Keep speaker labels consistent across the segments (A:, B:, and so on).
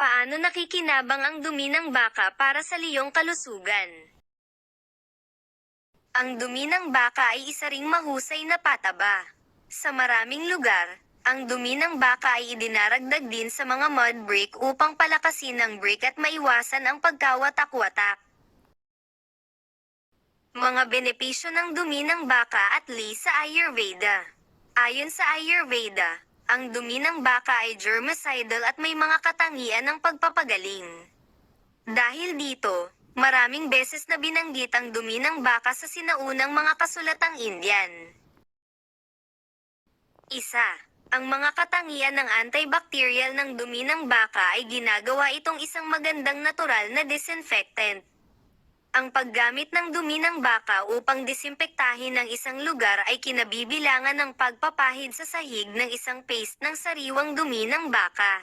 A: Paano nakikinabang ang dumi ng baka para sa liyong kalusugan? Ang dumi ng baka ay isa ring mahusay na pataba. Sa maraming lugar, ang dumi ng baka ay idinaragdag din sa mga mud brick upang palakasin ang brick at maiwasan ang pagkawatak-watak. Mga benepisyo ng dumi ng baka at li sa Ayurveda. Ayon sa Ayurveda, ang dumi ng baka ay germicidal at may mga katangian ng pagpapagaling. Dahil dito, maraming beses na binanggit ang dumi ng baka sa sinaunang mga kasulatang Indian. Isa, ang mga katangian ng antibacterial ng dumi ng baka ay ginagawa itong isang magandang natural na disinfectant. Ang paggamit ng dumi ng baka upang disimpektahin ang isang lugar ay kinabibilangan ng pagpapahid sa sahig ng isang paste ng sariwang dumi ng baka.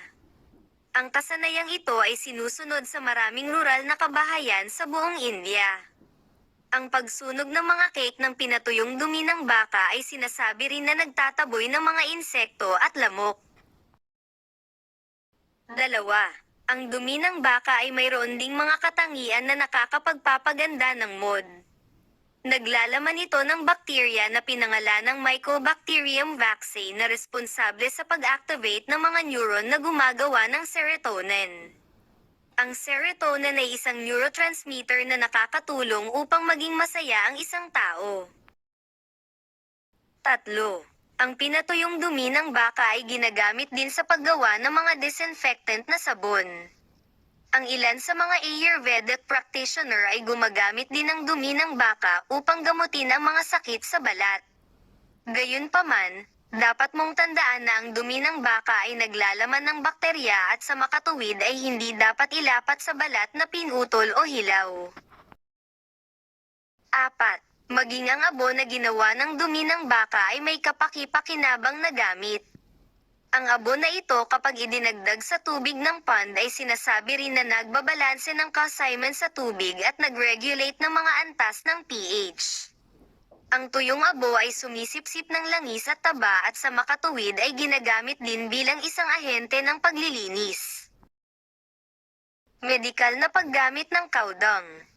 A: Ang kasanayang ito ay sinusunod sa maraming rural na kabahayan sa buong India. Ang pagsunog ng mga cake ng pinatuyong dumi ng baka ay sinasabi rin na nagtataboy ng mga insekto at lamok. Dalawa. Ang dumi ng baka ay mayroon ding mga katangian na nakakapagpapaganda ng mood. Naglalaman ito ng bakterya na pinangalan ng Mycobacterium vaccae na responsable sa pag-activate ng mga neuron na gumagawa ng serotonin. Ang serotonin ay isang neurotransmitter na nakakatulong upang maging masaya ang isang tao. Tatlo. Ang pinatuyong dumi ng baka ay ginagamit din sa paggawa ng mga disinfectant na sabon. Ang ilan sa mga Ayurvedic practitioner ay gumagamit din ng dumi ng baka upang gamutin ang mga sakit sa balat. Gayunpaman, dapat mong tandaan na ang dumi ng baka ay naglalaman ng bakterya at sa makatuwid ay hindi dapat ilapat sa balat na pinutol o hilaw. Maging ang abo na ginawa ng dumi ng baka ay may kapaki-pakinabang na gamit. Ang abo na ito kapag idinagdag sa tubig ng pond ay sinasabi rin na nagbabalanse ng calcium sa tubig at nag-regulate ng mga antas ng pH. Ang tuyong abo ay sumisipsip ng langis at taba at sa makatuwid ay ginagamit din bilang isang ahente ng paglilinis. Medikal na paggamit ng kaudong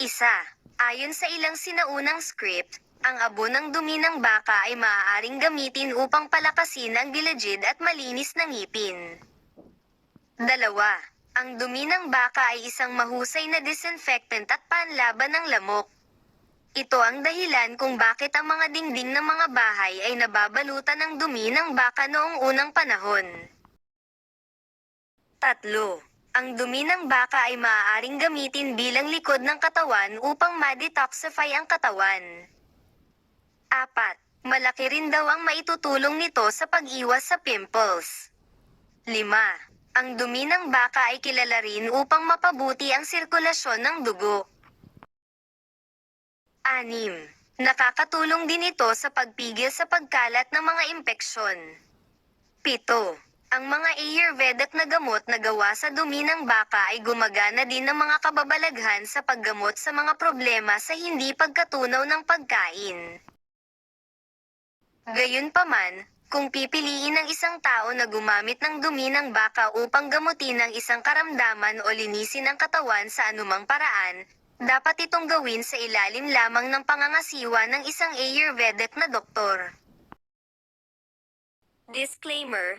A: Isa. Ayon sa ilang sinaunang script, ang abo ng dumi ng baka ay maaaring gamitin upang palakasin ang gilagid at malinis ng ngipin. Dalawa. Ang dumi ng baka ay isang mahusay na disinfectant at panlaban ng lamok. Ito ang dahilan kung bakit ang mga dingding ng mga bahay ay nababalutan ng dumi ng baka noong unang panahon. Tatlo. Ang dumi ng baka ay maaaring gamitin bilang likod ng katawan upang ma-detoxify ang katawan. Apat. Malaki rin daw ang maitutulong nito sa pag-iwas sa pimples. 5. Ang dumi ng baka ay kilala rin upang mapabuti ang sirkulasyon ng dugo. 6. Nakakatulong din ito sa pagpigil sa pagkalat ng mga impeksyon. 7. Ang mga Ayurvedic na gamot na gawa sa dumi ng baka ay gumagana din ng mga kababalaghan sa paggamot sa mga problema sa hindi pagkatunaw ng pagkain. Gayunpaman, kung pipiliin ng isang tao na gumamit ng dumi ng baka upang gamutin ang isang karamdaman o linisin ang katawan sa anumang paraan, dapat itong gawin sa ilalim lamang ng pangangasiwa ng isang Ayurvedic na doktor. Disclaimer,